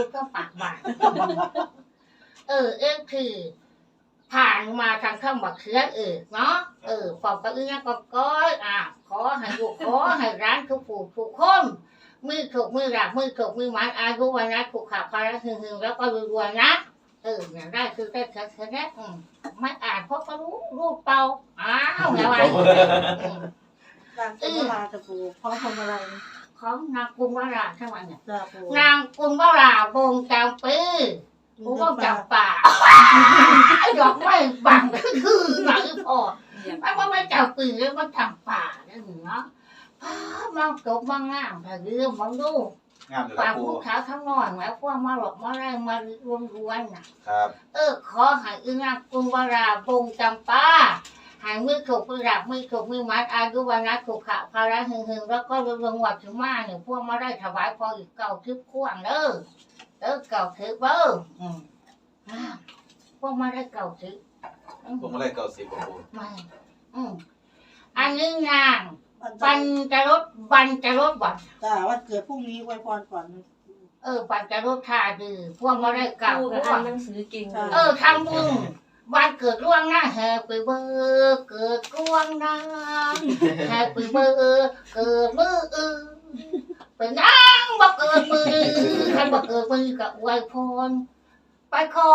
คือก็ปากบาดเออ เอ็คือ ผ่านมาทางข้ามบักเขือเออเนาะเออฟอกก็อื้อก็ก้อยอะขอให้ลูกขอให้ร้านทุกผู้ทุกคนมือถูกมือหลักมือถูกมือหมันอายุวันนะถูกขาพาระหึงหึงแล้วก็รวยๆนะเอออย่างได้คือได้แค่แค่นี้อืมไม่อ่านเพราะก็รู้รูปเปล่าอ้าวแล้วไงอืมการเป็นเวลาจะปูพร้อมทำอะไร ของนางกุมวาราใช่ไหมเนี่ยจะปูนางกุมวาราบงจำปีกูก็จำป่าดอกไม้บังคือหนังพอไม่ว่าไม่จำปีแล้วมันจำป่าเนี่ยเนาะพามองจบมางามแต่เรื่องมองดูงามเลยคป่ารับปูผู้ขาวทั้งนอนหมายความมาหลอกมาไรมารวมรวนน่ะ ครับ เออขอให้อึงานกุมวาราบงจำปาใหายมือถูกมือดับมือถูกมือมัดอายุวันนะถูกขะภาระหึงหึงแล้วก็รวมรวมวัดถึงมาเนี่ยพวกมาได้ถวายพออีกเก่าทิพย์ข่วงเด้อเด้อเก่าทิพย์เด้ออืมอ่าพวกมาได้เก่าทิพย์อืมผมมาไล่เก้าสิบครับปูไม่อืมอันนี้นางวันบันจะรถบันจะรถบันจ้าวันเกิดพรุ่งนี้อวยพรก่อนเออบันจะรถท่าดื้อพวกมาได้เก่ากูก็ข่วงทำหนังสือเก่งเออทำบุญ วันเกิดล่วงหน้าแฮปปี้เบอร์เกิดล่วงหน้าแฮปปี้เบอร์เกิดมืออือเป็นนางบ่เกิดมือใครบ่เกิดมือกับอวยพรไปก่อ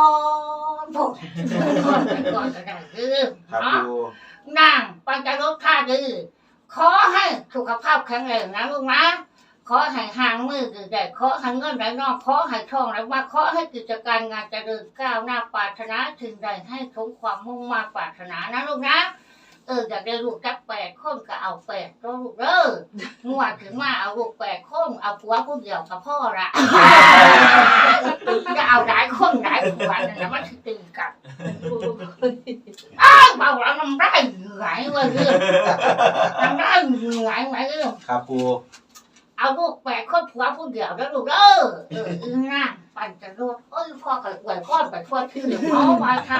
นพวกก่อนไปก่อนก็ได้คือครับเนาะปูนางปัญจโลกธาตุดื้อขอให้สุขภาพแข็งแรงนะลูกนะ ขอให้ห่างมือคือได้ขอให้เงินไหลนอกขอให้ท่องไหลมาขอให้กิจการงานเจริญก้าวหน้าปรารถนาถึงใดให้สมความมุ่งมาปรารถนานะลูกนะเอออยากได้ลูกจักแปดคนก็เอาแปดตัวลูกเด้องวถึงมาเอาลูกแปดคนเอาผัวผู้เดียวกับพ่อละจะเอาหลายคนหลายผัวนั่นนะมันสิตีกันอ้าวเบาแล้วน้ำได้ไหลเว้ยเรื่องน้ำได้ไหลไหลเรื่องครับปู เอาลูกแปดคนผัวผู้เดียวแล้วลูกเด้อเอออึ้งน่าปั่นจะรถเอ้ยพ่อกับอวยพ่อไปทั่วที่เหลือพ่อมาค่ะ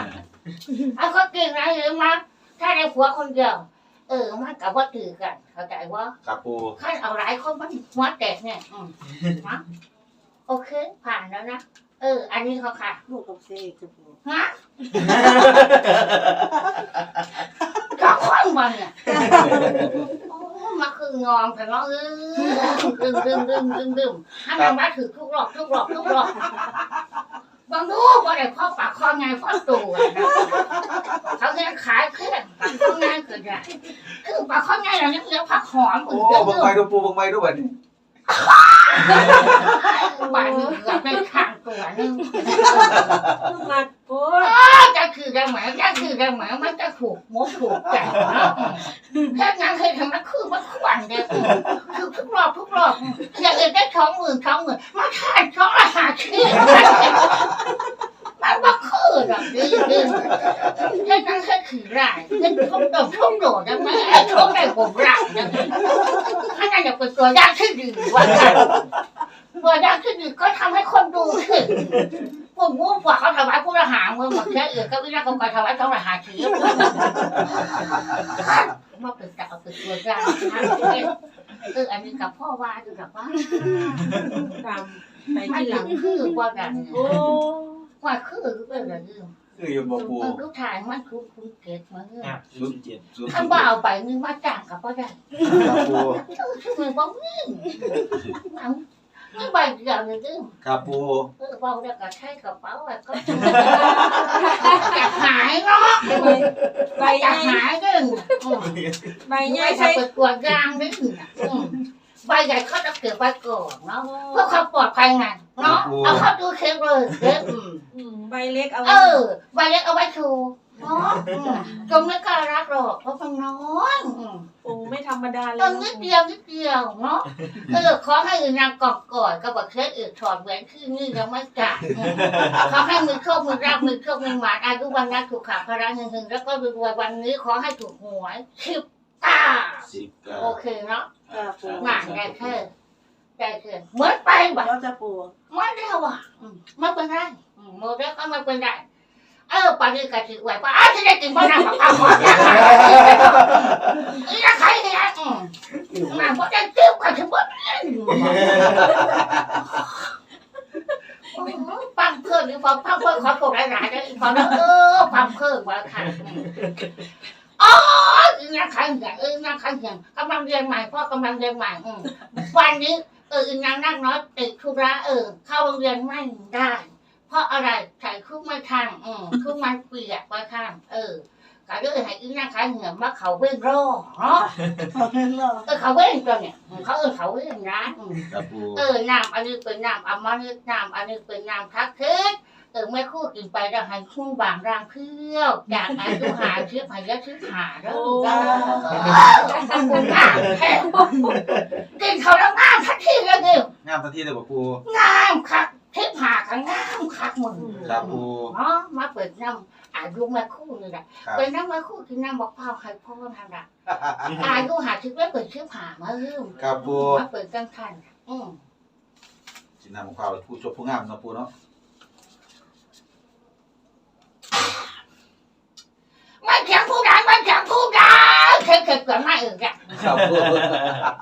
เอาเขาเก่งนะเห็นไหมถ้าได้ผัวคนเดียว เออมันกับว่าตื่นกัน เข้าใจว่าครับปูขั้นเอาหลายคนมันหัวแตกเนี่ยอืมนะโอเค ผ่านแล้วนะเออ อันนี้เขาค่ะลูกกับเซกจะปูฮะก็คนมาเนี่ยโอ้ มาคืองอมแต่เนาะเออดึงดึงดึงดึงดึงให้มันมาถือทุกรอบทุกรอบทุกรอบบางดูว่าได้ข้อปากข้อไงข้อตัวนะเขาเนี่ยขายแค่ปากข้อไงเกิดอะไรคือปากข้อไงเราเนี่ยเรียกผักหอมโอ้อื่นเยบังอะไม้ดูปูบังไม้ดูบัดนี้ๆบานเกือบไม่ข้างตัวนึงมาโอ้ยจะคือได้ไหมจะคือได้ไหมมันจะถูกมดถูกใจเนาะแค่งั้นให้ทำมัน คือมันเดียคือทุกรอบทุกรอบอยากเอ็นได้ท้องหมื่นท้องหมื่นมาทานท้องอาหารชีมันบ่คือดอกดีดีแค่นั้นแค่คือไรเป็นทุกดอกทุกโดดได้ไหมทุกได้ผมรักนะถ้างั้นอยากเป็นตัวย่างที่ดีว่าตัวย่างที่ดีก็ทำให้คนดูขึ้นผมง่วงกว่าเขาถวายผู้ทหารเมื่อหมดแค่อื่นก็ไม่ได้ก็ไปถวายเขาทหารชีพมาเป็นตาเป็นตัวกลาง เอออันนี้กับพ่อว่าอยู่กับว่าตามไปไม่ที่หหลัลังงคือว่ากันโอ้ว่าคือเป็นอะไรยืมคืออยู่บ่ปูเออลูกชายมันคุ้นคุ้นเก็บมาเนี่ยศูนย์เจ็ดศูนย์ถ้าบ่เอาไปนึงมาจ้างกับพ่อได้ครับปูชื่อมือบ้องนี่เอา ไม่ใบเดียวเลยยืมครับปูเออเบาแล้วก็ใช้กระเป๋าแล้วก็จะหายเนาะใบจะใหญ่หายดึงใบใหไม่ญ่ใช่ใช่เปิดตัวกลางดึงใบใหญ่เขาจะเก็บไว้ก่อนเนาะเพื่อความปลอดภัยไงเนาะเอาเข้าดูเช็คเลยเด็กอืมใบเล็กเอาเออใบเล็กเอาไว้ชู เนาะตรงนี้ก็รักหรอกเพราะมันน้อยโอ้ไม่ธรรมดาเลตรยงนิดเดียวนิดเดียวเนาะเออขอให้นางกอดกอดกับบอกเช็คอื่นถอดแหวนที่นี่ยังไม่จ่ายขอให้มือโชคมือรับมือโชคมือหมาอายุวันนัถูกขาพระหึงๆแล้วก็รวยวันนี้ขอให้ถูกหวยชิบตาสิบเก้าโอเคเนาะจ้าปูหมากได้แค่ได้แค่เหมือนไปแบบแล้วจะปู ไม่ได้ว่ะอืมไม่เป็นไรอืมโมเดลก็ไม่เป็นไร เออปานี้กะทิไว้ว่าอ้าวจะได้กินบ้านน้ำกับข้าวหอมอย่างไรนี่นะใครเนี่ยอืมมาเพราะได้ติ้วกันทั้งหมดเลยโอ้อีพอพังเพิ่งขอโทษหลายๆนะอีพอแล้วเออพังเพิ่งมาค่ะอ๋ออีนางขันอย่างเออนางขันอย่างกำลังเรียนใหม่พ่อกำลังเรียนใหม่อืมวันนี้เอออีนางนั่งน้อยติดธุระเออเข้าโรงเรียนไม่ได้เพ ราะอะไรใส่คุกไม่ทันอืมคุกมันเปียกมาทันเออก็เลยให้อีนางขันเหงื่อมาเขาเว้นรอเนาะเขาเป็นเหรอเออเขาเว้นตัวเนี่ยเขาเออเขาเว้นนะอืมครับปูเออน้ำอันนี้เป็นน้ำอมฤตน้ำอันนี้เป็นน้ำทักเทศเออไม่คู่กินไปแล้วให้คุ้งบางรางเที่ยวจากอายุหาเชื้อพายะเชื้อหาแล้วโอ้จ้ากินเขาแล้วงามทักทีเลยเนี่ยงามทันทีเลยบ่ปูงามคัก เทปหากันงามคักมึงครับปูเนาะมาเปิดน้ำอายุแม่คู่นี่แหละครับเป็นน้ำแม่คู่ที่น้ำบอกเผาใครพ่อทางละอายุหาชิบไม่เปิดเชื้อผ่ามาเริ่มครับปูมาเปิดกันทันอืมสินำของข้าวผู้ชมผู้งามเนาะปูเนาะไม่เถียงผู้ใดไม่เถียงผู้ใดเคยเกิดเกิดมาเองอะครับปู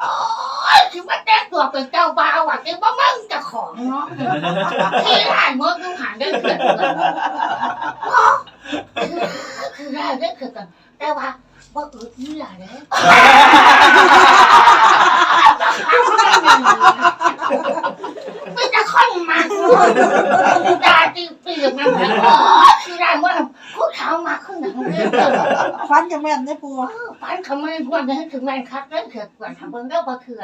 โอ้ยที่มาแต่ง ตัวเป็นเจ้าบ่าวอะที่ว่ามึงจะของเนาะที่ร้านมึงมึงหันได้เกิดคือได้ได้เกิดกันแต่ว่าบ่อึดนี่แหละเนี่ยไม่จะค่อยมาดูได้ เปียกนะแม่โอ้ยคือได้ว่าผู้เฒ่ามาขึ้นหนังเรื่องเกิดฟันจะแม่นได้ปูฝันทำไมวันนี้ถึงแมนคักเล่นเถื่อนก่อนทำเบิ่งเด้อบ่เถื่อ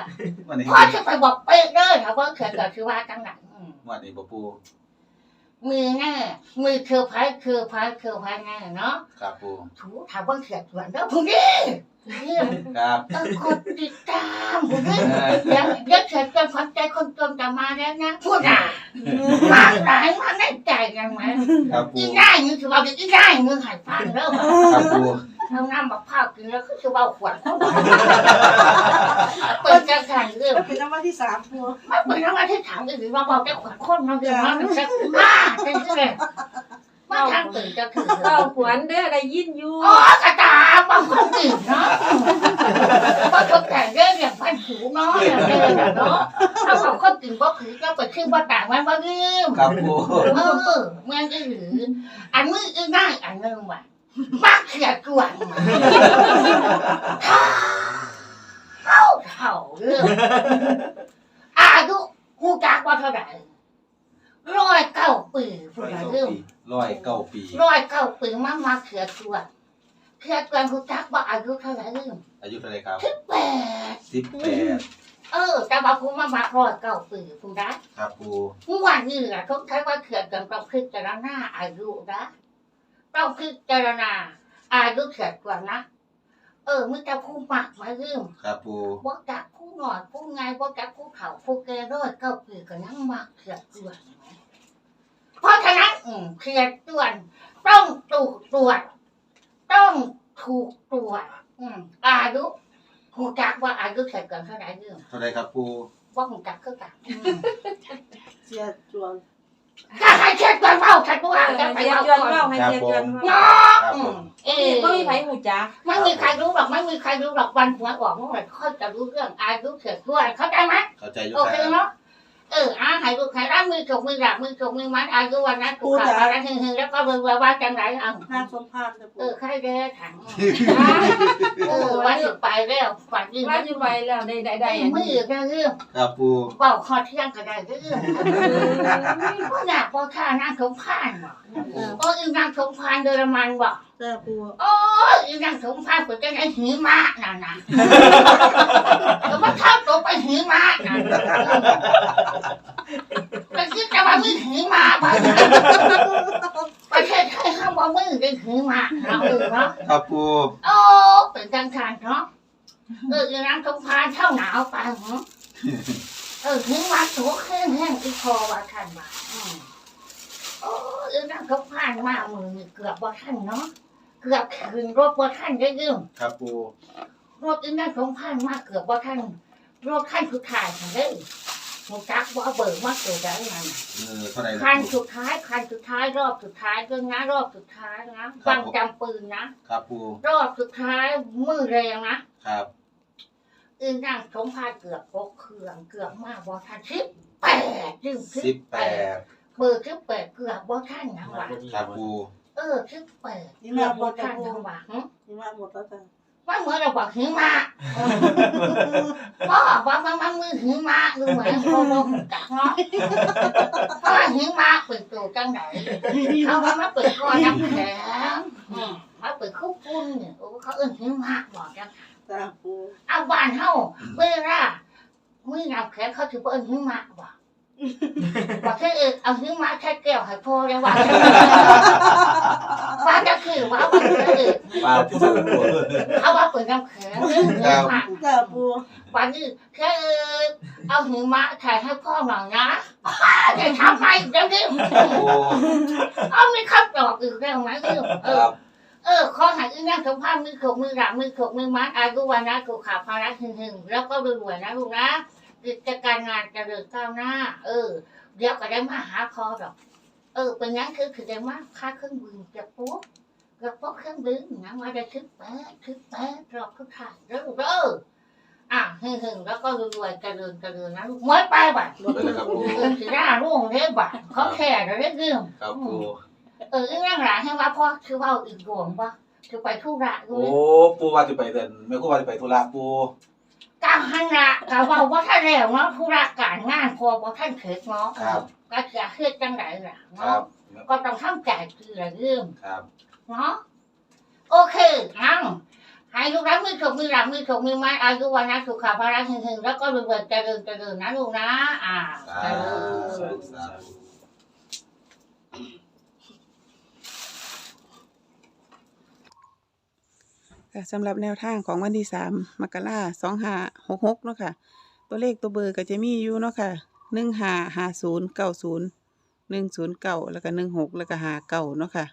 วันนี้พ่อจะไปบอกเป๊ะเด้อถ้าบ่เถื่อนก็คือว่าจังหนังอืมวันนี้บ่ปูมือแน่มือเคือพายเคือพายเคือพายแน่เนาะครับปูถูถ้าบ่เถื่อนก่อนเด้อพรุ่งนี้เรื่อง ครับเออกดติดตามพรุ่งนี้เดี๋ยวเดี๋ยวเถื่อนจนคนใจคนจนจะมาแล้วนะพูดอะมาหลายมาในใจกันไหมครับปูอีง่ายนี่คือว่าอีง่ายนี่ให้ฟังเด้อว่าครับปูทำน้ำมะพร้าวกินแล้วก็คือเบาขวดเปิดจังขันเรื่องก็เป็นน้ำวันที่สามปูไม่เปิดน้ำมันที่ถามอื่นว่าเบาแต่ขวดคนน้องเดือดร้อนมันจะมาเป็นเรื่อง มาทางตื่นจะถือเต้าขวัญเด้อได้ยินอยู่อ๋อกระตาบางคนตื่นเนาะบางคนแต่งเรื่องอย่างพันผิวเนาะอย่างเดิมเนาะถ้าบางคนตื่นบ่ผิวก็เปิดชื่อบ่ต่างมันบ่ลืมครับปูเออเมืองอีหรืออันมืออีง่ายอันนึงว่ะมักเขียดกวนมาเท่าเท่าเรื่องอายุกูจักว่าเท่าไหร่ ร้อยเก้าปีพูดร้อยอะไรเก้าเรื่องปีร้อยเก้าปีร้อยเก้าปีมามาเขียดกวนเขียดกวนกูจักว่าอายุเท่าไหร่เรื่องอายุเท่าไหรครับสิบแปดสิบแปดเออแต่ว่ากูมามาร้อยเก้าปีพูดได้ครับปูเมื่อวานนี้แหละต้องใช้ว่าเขียนกันต้องพิจารณาอายุนะต้องพิจารณาอายุเขียนก่อนนะเออมึงจะพูดมากไหมเรื่องครับปูว่าจากผู้หน่อยผู้ไงว่าจากผู้เฒ่าผู้แก่ร้อยเก้าปีก็ยังมากเขียนก่อน เพราะฉะนั้นอืมเขียนก่อนต้องถูกตรวจ ต้องถูกตรวจ อืมอายุหูจักว่าอายุเขียนก่อนเท่าไหร่เรื่องเท่าไหรครับปูว่าหูจักคือกันอืมเสียจวนถ้าใครเช็ดกันเมาฉันตัวเออ่าอนจะให้ไปเสียเอาจวนก่อนเว้าให้เสียจวนเว้าเนาะครับอืผมมเออบ่มีไผหูจักไม่มีใครรู้หรอกไม่มีใครรู้หรอกวันหัวออกเมื่อไหร่ค่อยจะรู้เรื่องอายุเกิดด้วยเข้าใจไหมเข้าใจอยู่โอคเครับเนาะ เอออาให้ลูกให้ร่างมือจกมือหลักมือจกมือมัดอายุวันนั้นถูกขาดอะไรหึงๆแล้วก็เบิ่งว่าว่าจังไรเอานางสมพานจะปูเออใครได้ถังเออวันสุดไปแล้วฝันดีว่านะอยู่ไว้แล้วได้ได้ได้ได้อันมืนี้อได้เรื่องครับปูเบาคอเที่ยงก็ได้เรื่องพวกอยากพอข้านั่งสมพานบ่เออโอ้ยนางสมพานเดรมันบ่ แต่ปูโอ้ยอีนางสมพานก็จะได้หิมะน่ะนะแล้วมันเข้าตัวไปหิมะน่ะแต่คิดจะว่ามีหิมะบ้างประเทศไทยห้ามว่ามือเป็นหิมะเราเออเนาะครับปูโอ้เป็นจังการเนาะเอออีนางสมพานเท่าหนาวไปเหรอเออหิมะตัวแห้งแห้งที่คอว่าท่านว่าอืมโอ้ยอีนางสมพานมามือนี่เกือบว่าท่านเนาะ เกือบคืนรถว่าท่านได้ยืมครับปูรถอีนั่นของพันมากเกือบว่าท่านรถขั้นสุดท้ายทันได้หมูจักว่าเบิกมากเกิดได้ไงเออเท่าไหรคันสุดท้ายคันสุดท้ายรอบสุดท้ายเรื่องนะรอบสุดท้ายนะฟังจำปืนนะ ครับปูรอบสุดท้ายมือแรงนะครับอีนั่งสมพานเกือบปกเครื่องเกือบมากว่าท่านสิบแปดยืมสิบแปดเเปิดคือเปิดเกือบบ่ท่านหยังหวะครับปู เออคือเปิดเกือบบ่ท่านหยังหวะหึนี่มาหมดแล้วจ้ะว่าเหมือนเราบอกหิมะว่าว่ามันมันมือหิมะดูเหมือนโคโลกักเนาะเพราะว่าหิมะเปิดตัวจังไหนเขาว่ามาเปิดก้อนน้ำแข็งอืมมาเปิดคุกปุ้นเนี่ยโอ้เขาเอิ้นหิมะบอกจังจ้าปูเอาบ้านเฮาเวลามือน้ำแข็งเขาถือว่าเอิ้นหิมะบ่ บอกแค่เออเอาหิมะแค่แก้วให้พ่อแล้วว่าว่าจะคือว่าว่าเออปลาปูปูเอาว่าเปิดน้ำแข็งเรื่องหิมะจ้าปูวันนี้แค่เออเอาหิมะถ่ายให้พ่อหน่อยนะจะทำไมเดี๋ยวนี้ปูเอาไม่ขับดอกอีกแล้วไหมเออเอคอรับเออขอใหายอีนั่งสมภาพมือขกมือหลังมือขกมือมัดอายุวันนะถูกขาภาระหึงหึงๆแล้วก็รวยๆนะลูกนะ กิจการงานเจริญก้าวหน้า เออ เดี๋ยวก็ได้มาหาคอดอก เออ เป็นงั้นคือคือได้มาค่าเครื่องบินจะปุ๊บกระปุ๊บเครื่องบินนะมาได้คึกแป๊ะคึกแป๊ะรอบคึกถ่ายแล้วลูกเด้ออะหึงหึงแล้วก็รวยๆเจริญเจริญนะลูกไม่ไปบ่ะไปเลยครับปูเออถือหน้ารุ่งเด้บ่ะเขาแค่เราได้เรื่องครับปูเอออีนั่งหลานให้ว่าพ่อคือว่าอีกดวงปะคือไปทุระด้วโอ้ปูว่าจะไปเดินแม่กูว่าจะไปธุระปู กางหันละกะว่าว่าท่านแล้วเนาะธุระการงานพอว่าท่านเถิดเนาะครับ ก็จะเฮ็ดจังไดล่ะครัเนาะบก็ต้องทำใจคือละเรื่องครับเนาะโอเคงั้นให้ลูกรักมือถกมือหลังมือถกมือไม้อายุวันนะสุขภาพหึงๆแล้วก็รวยๆเจริญเจริญนะลูกนะ อ่าสาเจริธุญสาธุ ค่ะสำหรับแนวทางของวันที่สามมกราสองห้าหกหกเนาะค่ะ ตัวเลขตัวเบอร์ก็จะมีอยู่เนาะค่ะหนึ่งห้าห้าศูนย์เก้าศูนย์หนึ่งศูนย์เก้าแล้วก็หนึ่งหกแล้วก็ห้าเก้าเนาะค่ะ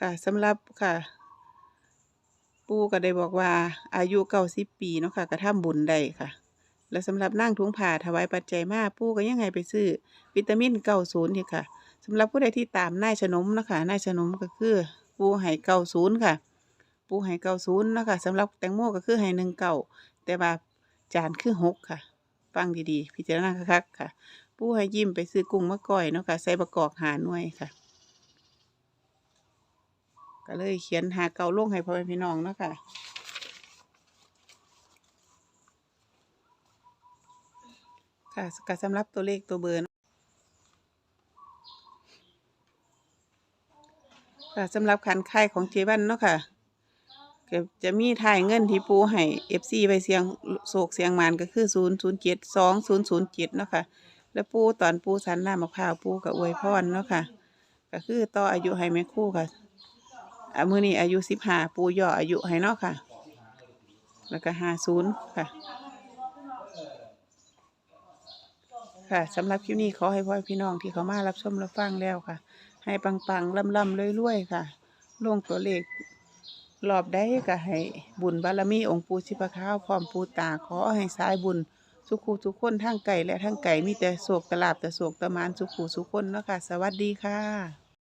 ค่ะสำหรับค่ะ ปู่ก็ได้บอกว่าอายุเก้าสิบปีเนาะค่ะกระทำบุญได้ค่ะ และสำหรับนั่งถุงผ้าถวายปัจจัยมาปู่ก็ยังไงไปซื้อ วิตามินเก้าศูนย์นี่ค่ะสำหรับผู้ใดที่ตามนายชนมเนาะคะนายชนมก็คือปู่ให้เก้าศูนย์ค่ะ ปูให้เก้าศูนย์นาะคะสำหรับแตงโมก็คือให้หนึ่งเก้าแต่ว่าจานคือหกค่ะฟังดีๆ พิจารณาคักๆค่ะ ปูให้ยิ้มไปซื้อกุ้งมะก่อยเนาะค่ะใส่ประกอบหาหน่วยค่ะก็เลยเขียนหาเก่าลงให้พ่อแม่พี่น้องเนาะค่ะค่ะก็สำหรับตัวเลขตัวเบอร์ค่ะสำหรับขันไข่ของเจวันเนาะค่ะ ก็จะมีถ่ายเงินที่ปูให้เอฟซีไปเสียงโศกเสียงมานก็คือศูนย์ศูนย์เจ็ดสองศูนย์ศูนย์เจ็ดเนาะค่ะ แล้วปูตอนปูสันหน้ามะพร้าวปูกับอวยพรเนาะค่ะ ก็คือต่ออายุให้แม่คู่ค่ะอ่ามือนี้อายุสิบห้าปูย่ออายุให้เนาะค่ะ แล้วก็ห้าศูนย์ค่ะ ค่ะสำหรับคลิปนี้ขอให้พ่อพี่น้องที่เขามารับชมรับฟังแล้วค่ะ ให้ปังๆล่ำๆรวยๆค่ะ ลงตัวเลข รอบได้ก็ให้บุญบารมีองค์ปู่ชิพข้าวพร้อมปู่ตาขอให้สายบุญสุขูทุกคนทั้งไก่และทั้งไก่มีแต่โศกตลาบแต่โศกตะมานสุขูสุขคนเนาะค่ะ สวัสดีค่ะ